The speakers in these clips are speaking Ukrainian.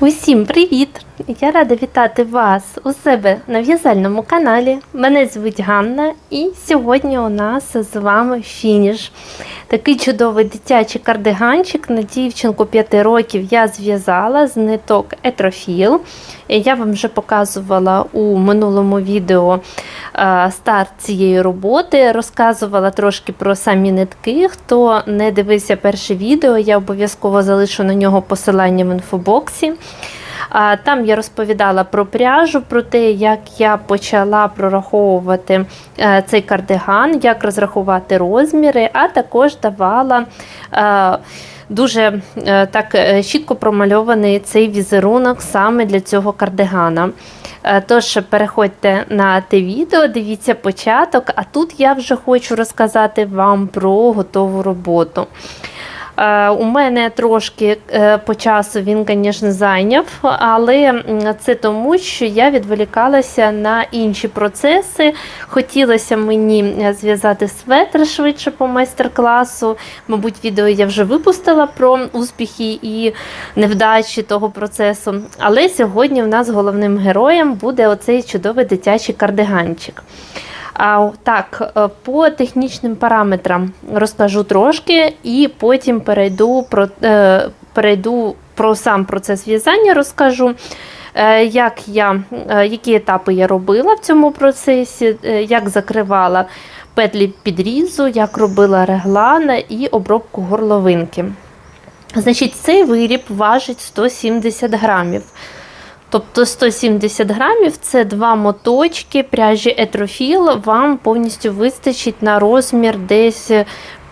Усім привіт! Я рада вітати вас у себе на в'язальному каналі. Мене звуть Ганна, і сьогодні у нас з вами фініш. Такий чудовий дитячий кардиганчик на дівчинку 5 років я зв'язала з ниток Етрофіл. Я вам вже показувала у минулому відео е, старт цієї роботи, розказувала трошки про самі нитки. Хто не дивився перше відео, я обов'язково залишу на нього посилання в інфобоксі. Там я розповідала про пряжу, про те, як я почала прораховувати е, цей кардиган, як розрахувати розміри, а також давала. е, Дуже е, так чітко промальований цей візерунок саме для цього кардигана. Тож переходьте на те відео, дивіться початок, а тут я вже хочу розказати вам про готову роботу. Е, У мене трошки е, по часу він, звісно, зайняв, але це тому, що я відволікалася на інші процеси. Хотілося мені е, зв'язати светр швидше по майстер-класу. Мабуть, відео я вже випустила про успіхи і невдачі того процесу. Але сьогодні в нас головним героєм буде оцей чудовий дитячий кардиганчик. А, так, е, по технічним параметрам розкажу трошки, і потім перейду про, е, перейду про сам процес в'язання, розкажу. е, Як я, які етапи я робила в цьому процесі, як закривала петлі підрізу, як робила реглана і обробку горловинки. Значить, цей виріб важить 170 грамів. Тобто 170 грамів це два моточки пряжі етрофіл. Вам повністю вистачить на розмір десь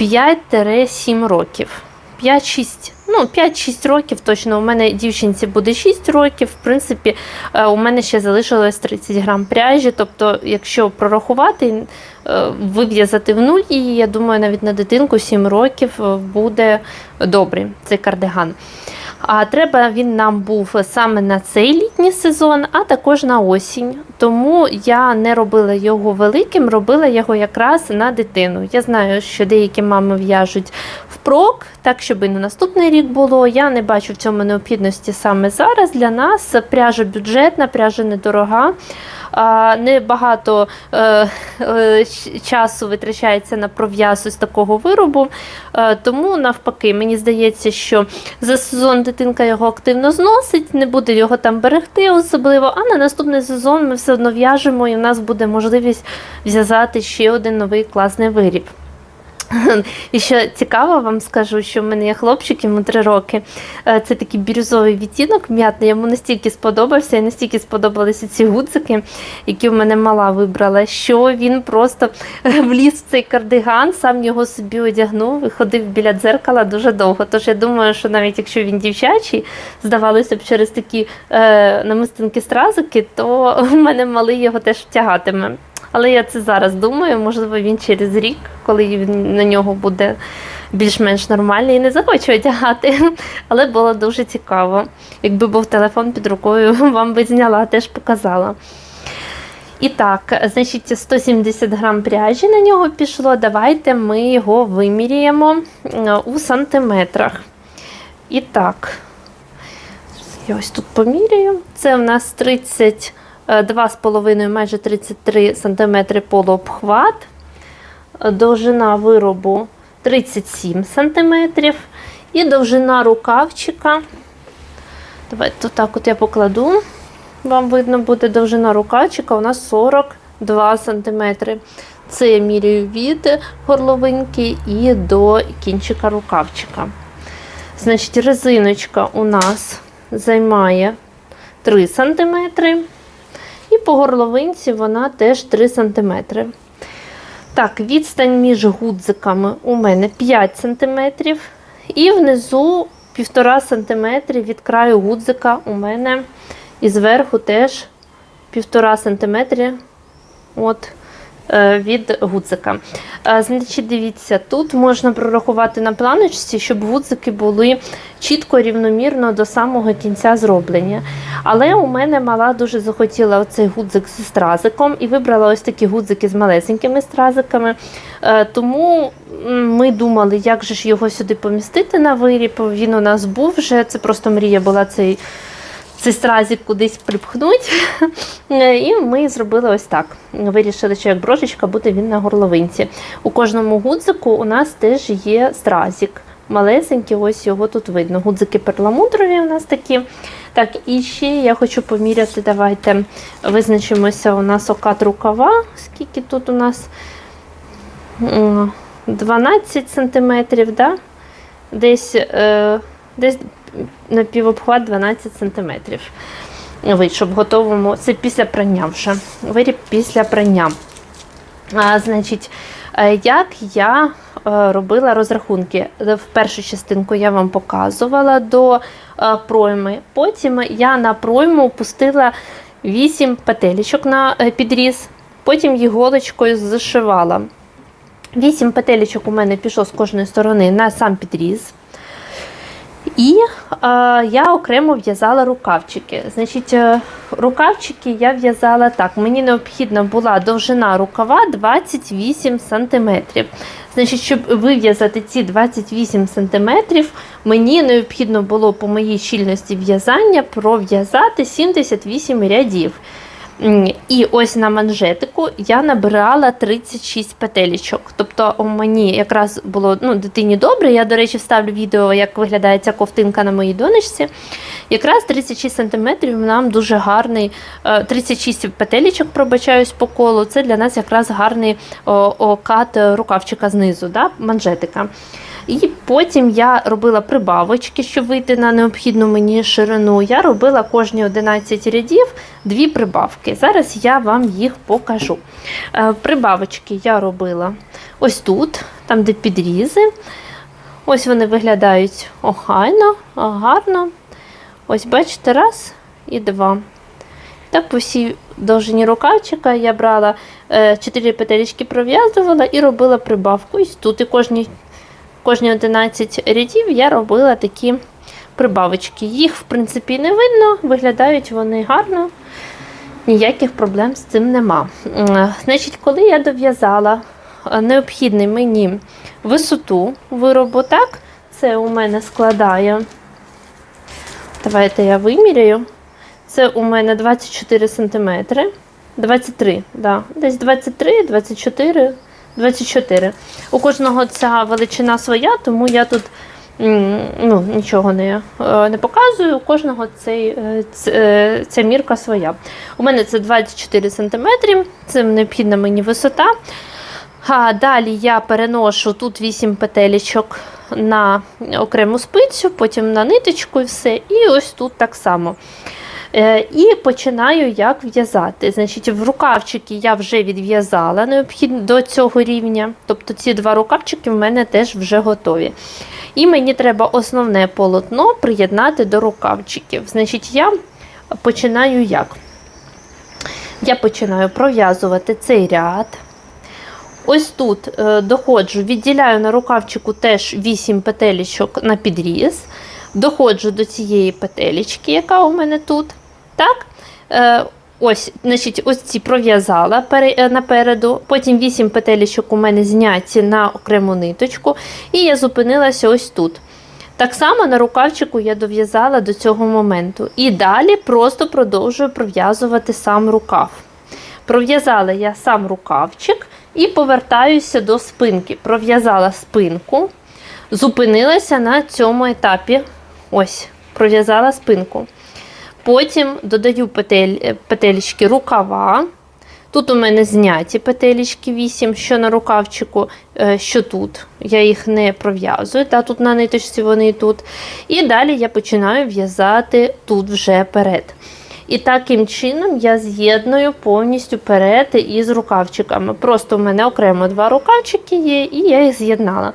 5-7 років. 5-6, ну 5-6 років точно. У мене дівчинці буде 6 років. В принципі, е, у мене ще залишилось 30 грам пряжі. Тобто, якщо прорахувати, е, вив'язати в нуль її, я думаю, навіть на дитинку 7 років е, буде добрий цей кардиган. А треба він нам був саме на цей літній сезон, а також на осінь. Тому я не робила його великим, робила його якраз на дитину. Я знаю, що деякі мами в'яжуть впрок, так щоб і на наступний рік було. Я не бачу в цьому необхідності саме зараз. Для нас пряжа бюджетна, пряжа недорога. А, Небагато е, е, часу витрачається на пров'яз ось такого виробу. Е, тому, навпаки, мені здається, що за сезон дитинка його активно зносить, не буде його там берегти особливо, а на наступний сезон ми все одно в'яжемо і в нас буде можливість в'язати ще один новий класний виріб. І що цікаво, вам скажу, що в мене є хлопчик, йому 3 роки. Е, Це такий бірюзовий відтінок м'ятний. Йому настільки сподобався і настільки сподобалися ці гудзики, які в мене мала вибрала, що він просто вліз в цей кардиган, сам його собі одягнув і ходив біля дзеркала дуже довго. Тож я думаю, що навіть якщо він дівчачий, здавалося б, через такі е, намистинки стразики, то в мене малий його теж втягатиме. Але я це зараз думаю, можливо, він через рік, коли на нього буде більш-менш нормальний, і не захоче одягати. Але було дуже цікаво. Якби був телефон під рукою, вам би зняла, теж показала. І так, значить, 170 грам пряжі на нього пішло. Давайте ми його виміряємо е, у сантиметрах. І так, я ось тут поміряю. Це в нас 30. 2,5, майже 33 см полуобхват, довжина виробу 37 см і довжина рукавчика. Давайте так от я покладу. Вам видно буде довжина рукавчика у нас 42 см. Це я міряю від горловинки і до кінчика рукавчика. Значить, резиночка у нас займає 3 см. І по горловинці вона теж 3 см. Так, відстань між гудзиками у мене 5 см. І внизу 1,5 см від краю гудзика у мене і зверху теж 1,5 см от, від гудзика. Е, Значить, дивіться, тут можна прорахувати на планочці, щоб гудзики були чітко рівномірно до самого кінця зроблення. Але у мене мала дуже захотіла оцей гудзик зі стразиком і вибрала ось такі гудзики з малесенькими стразиками. Е, Тому ми думали, як же ж його сюди помістити на виріб. Він у нас був вже, це просто мрія була цей цей стразик кудись припхнуть. І ми зробили ось так. Вирішили, що як брошечка буде він на горловинці. У кожному гудзику у нас теж є стразик. Малесенький, ось його тут видно. Гудзики перламутрові у нас такі. Так, і ще я хочу поміряти. Давайте визначимося. У нас окат рукава. Скільки тут у нас? 12 сантиметрів, да? десь, е, десь на півобхват 12 сантиметрів. Вийшов готовому. Це після прання вже. Виріб після прання. А, значить, е, як я е, робила розрахунки. В першу частинку я вам показувала до е, пройми. Потім я на пройму пустила 8 петелечок на підріз, потім їх голочкою зашивала. 8 петелечок у мене пішло з кожної сторони на сам підріз. І е, я окремо в'язала рукавчики. Значить, е, рукавчики я в'язала так. Мені необхідна була довжина рукава 28 см. Значить, щоб вив'язати ці 28 см, мені необхідно було по моїй щільності в'язання пров'язати 78 рядів. І ось на манжетику я набирала 36 петелечок. Тобто у мені якраз було ну, дитині добре. Я, до речі, вставлю відео, як виглядає ця ковтинка на моїй донечці. Якраз 36 см нам дуже гарний, е, 36 петелечок, пробачаюсь по колу. Це для нас якраз гарний окат рукавчика знизу, да, манжетика. І потім я робила прибавочки, щоб вийти на необхідну мені ширину. Я робила кожні 11 рядів дві прибавки. Зараз я вам їх покажу. Е, Прибавочки я робила ось тут, там де підрізи. Ось вони виглядають охайно, гарно. Ось, бачите, раз і два. Так, по всій довжині рукавчика я брала 4 петелечки, пров'язувала і робила прибавку. Ось тут і кожні кожні 11 рядів я робила такі прибавочки. Їх, в принципі, не видно, виглядають вони гарно, ніяких проблем з цим нема. Значить, коли я дов'язала е, необхідний мені висоту виробу, так, це у мене складає. Давайте я виміряю. Це у мене 24 см. 23, да. десь 23, 24, 24. У кожного ця величина своя, тому я тут ну, нічого не, е, не показую. У кожного цей, е, ц- е, ця мірка своя. У мене це 24 см, це необхідна мені висота. А далі я переношу тут 8 петелечок на окрему спицю, потім на ниточку і все. І ось тут так само. Е, І починаю як в'язати. Значить, в рукавчики я вже відв'язала необхідно до цього рівня. Тобто ці два рукавчики в мене теж вже готові. І мені треба основне полотно приєднати до рукавчиків. Значить, я починаю як? Я починаю пров'язувати цей ряд. Ось тут е, доходжу, відділяю на рукавчику теж 8 петелечок на підріз. Доходжу до цієї петелечки, яка у мене тут. Так? Е, ось, значить, ось ці пров'язала е, напереду. Потім 8 петелечок у мене зняті на окрему ниточку. І я зупинилася ось тут. Так само на рукавчику я дов'язала до цього моменту. І далі просто продовжую пров'язувати сам рукав. Пров'язала я сам рукавчик і повертаюся до спинки. Пров'язала спинку, зупинилася на цьому етапі. Ось, пров'язала спинку. Потім додаю петель, е, рукава. Тут у мене зняті петелечки 8, що на рукавчику, е, що тут. Я їх не пров'язую, та тут на ниточці вони і тут. І далі я починаю в'язати тут вже перед. І таким чином я з'єдную повністю перед із рукавчиками. Просто у мене окремо два рукавчики є, і я їх з'єднала.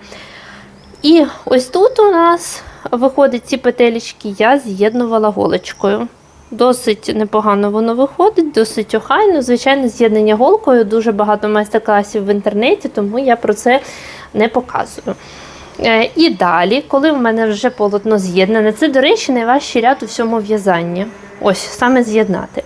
І ось тут у нас виходить ці петелечки, я з'єднувала голочкою. Досить непогано воно виходить, досить охайно. Звичайно, з'єднання голкою дуже багато майстер-класів в інтернеті, тому я про це не показую. Е, І далі, коли в мене вже полотно з'єднане, це, до речі, найважчий ряд у всьому в'язанні. Ось, саме з'єднати.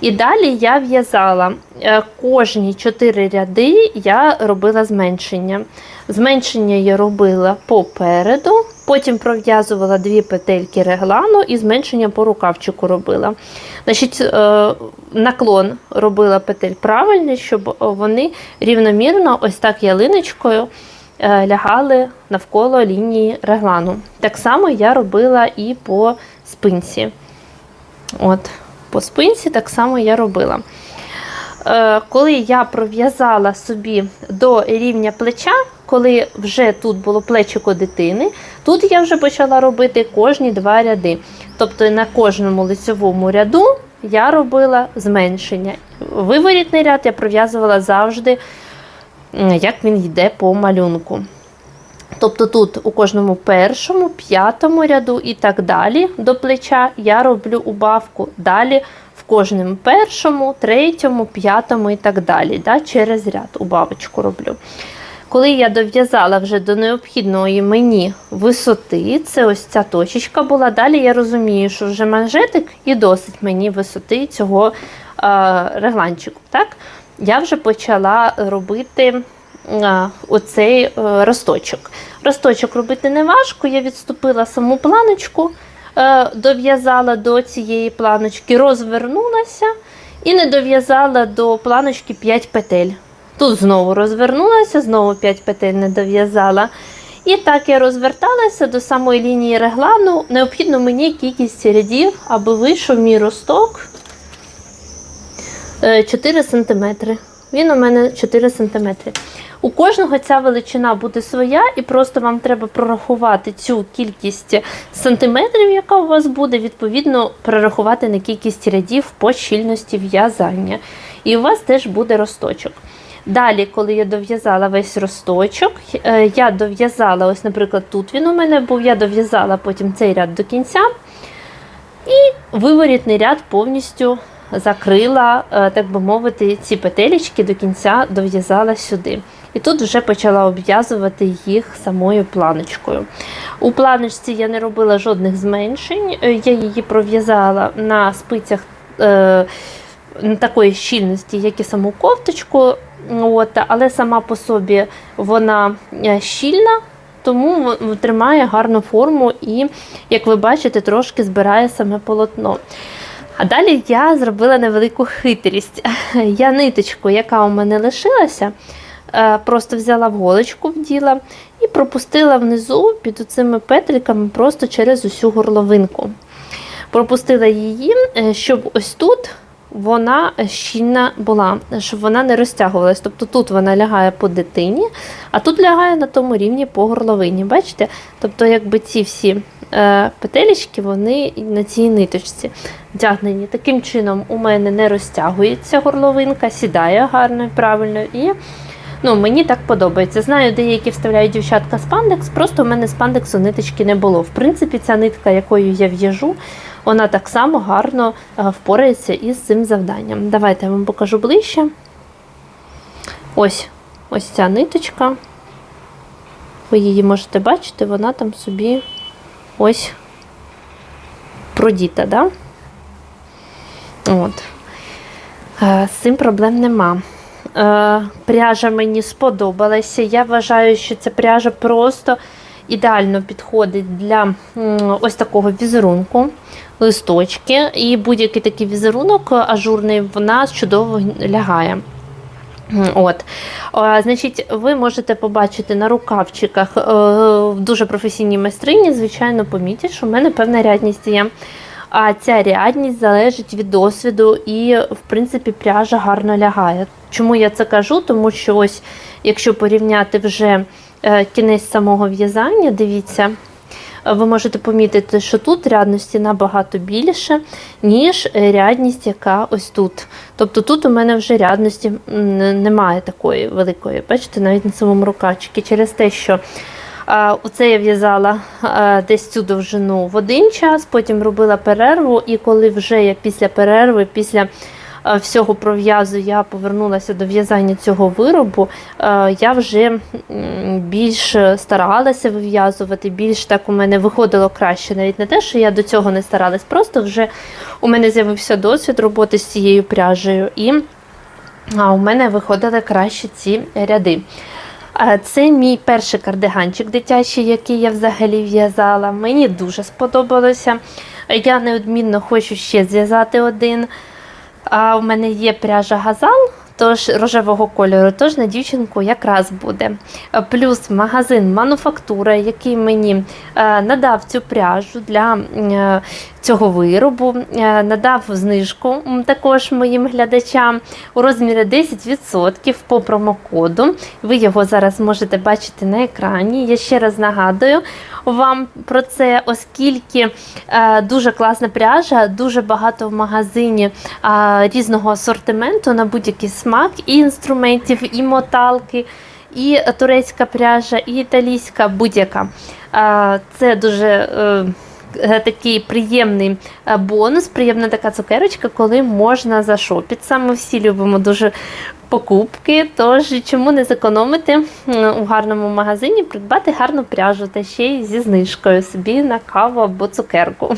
І далі я в'язала е, кожні 4 ряди я робила зменшення. Зменшення я робила попереду, потім пров'язувала дві петельки реглану і зменшення по рукавчику робила. Значить, е, наклон робила петель правильний, щоб вони рівномірно, ось так ялиночкою е, лягали навколо лінії реглану. Так само я робила і по спинці. От, по спинці так само я робила. Е, коли я пров'язала собі до рівня плеча, коли вже тут було плечико дитини, тут я вже почала робити кожні два ряди. Тобто на кожному лицевому ряду я робила зменшення. Виворітний ряд я пров'язувала завжди, як він йде по малюнку. Тобто тут у кожному першому, п'ятому ряду і так далі до плеча я роблю убавку. Далі в кожному першому, третьому, п'ятому і так далі. Да, через ряд убавочку роблю. Коли я дов'язала вже до необхідної мені висоти, це ось ця точечка була. Далі я розумію, що вже манжетик і досить мені висоти цього е, регланчику. Так? Я вже почала робити оцей е, росточок. Росточок робити не важко, я відступила саму планочку, е, дов'язала до цієї планочки, розвернулася і не дов'язала до планочки 5 петель. Тут знову розвернулася, знову 5 петель не дов'язала. І так я розверталася до самої лінії реглану. Необхідно мені кількість рядів, аби вийшов мій росток е, 4 см. Він у мене 4 см. У кожного ця величина буде своя, і просто вам треба прорахувати цю кількість сантиметрів, яка у вас буде, відповідно, прорахувати на кількість рядів по щільності в'язання. І у вас теж буде росточок. Далі, коли я дов'язала весь росточок, е, я дов'язала, ось, наприклад, тут він у мене був, я дов'язала потім цей ряд до кінця. І виворітний ряд повністю закрила, е, так би мовити, ці петелечки до кінця дов'язала сюди. І тут вже почала обв'язувати їх самою планочкою. У планочці я не робила жодних зменшень, е, я її пров'язала на спицях е, такої щільності, як і саму кофточку. От, але сама по собі вона е, щільна, тому тримає гарну форму і, як ви бачите, трошки збирає саме полотно. А далі я зробила невелику хитрість. Я ниточку, яка у мене лишилася, е, просто взяла в голочку вділа і пропустила внизу під цими петликами просто через усю горловинку. Пропустила її, е, щоб ось тут вона щільна була, щоб вона не розтягувалась. Тобто тут вона лягає по дитині, а тут лягає на тому рівні по горловині. Бачите? Тобто, якби ці всі петелечки, вони на цій ниточці вдягнені. Таким чином, у мене не розтягується горловинка, сідає гарно правильно. І ну, мені так подобається. Знаю, деякі вставляють дівчатка спандекс, просто у мене спандексу ниточки не було. В принципі, ця нитка, якою я в'яжу, вона так само гарно е, впорається із цим завданням. Давайте я вам покажу ближче. Ось ось ця ниточка. Ви її можете бачити, вона там собі ось продіта, да? От. Е, З цим проблем нема. Е, Пряжа мені сподобалася. Я вважаю, що ця пряжа просто ідеально підходить для ось такого візерунку, листочки. І будь-який такий візерунок ажурний, вона чудово лягає. От. Значить, ви можете побачити на рукавчиках е, в дуже професійній майстрині, звичайно, помітять, що в мене певна рядність є. А ця рядність залежить від досвіду і, в принципі, пряжа гарно лягає. Чому я це кажу? Тому що ось, якщо порівняти вже е, кінець самого в'язання, дивіться, ви можете помітити, що тут рядності набагато більше, ніж е, рядність, яка ось тут. Тобто тут у мене вже рядності немає такої великої. Бачите, навіть на самому рукавчику. Через те, що Оце я в'язала десь цю довжину в один час, потім робила перерву, і коли вже я після перерви, після е, всього про в'язу я повернулася до в'язання цього виробу, е, я вже більш старалася вив'язувати, більш так у мене виходило краще. Навіть не те, що я до цього не старалась, просто вже у мене з'явився досвід роботи з цією пряжею, і у мене виходили краще ці ряди. Це мій перший кардиганчик дитячий, який я взагалі в'язала. Мені дуже сподобалося. Я неодмінно хочу ще зв'язати один. А у мене є пряжа газал, тож рожевого кольору, тож на дівчинку якраз буде. Е, Плюс магазин мануфактура, який мені е, надав цю пряжу для е, цього виробу, надав знижку також моїм глядачам у розмірі 10% по промокоду. Ви його зараз можете бачити на екрані. Я ще раз нагадую вам про це, оскільки дуже класна пряжа, дуже багато в магазині різного асортименту на будь-який смак, і інструментів, і моталки, і турецька пряжа, і італійська будь-яка. Це дуже. Е, е, Такий приємний е, бонус, приємна така цукерочка, коли можна зашопити. Саме всі любимо дуже покупки. Тож чому не зекономити у гарному магазині, придбати гарну пряжу та ще й зі знижкою собі на каву або цукерку.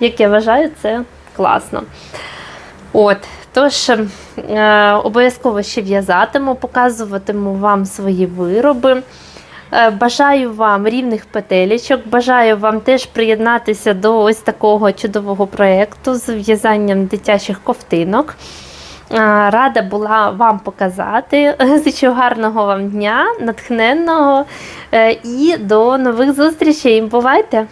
Як я вважаю, це класно. От, тож е, обов'язково ще в'язатиму, показуватиму вам свої вироби. Е, Бажаю вам рівних петелечок, бажаю вам теж приєднатися до ось такого чудового проєкту з в'язанням дитячих ковтинок. Е, Рада була вам показати. Зичу гарного вам дня, натхненного і до нових зустрічей. Бувайте!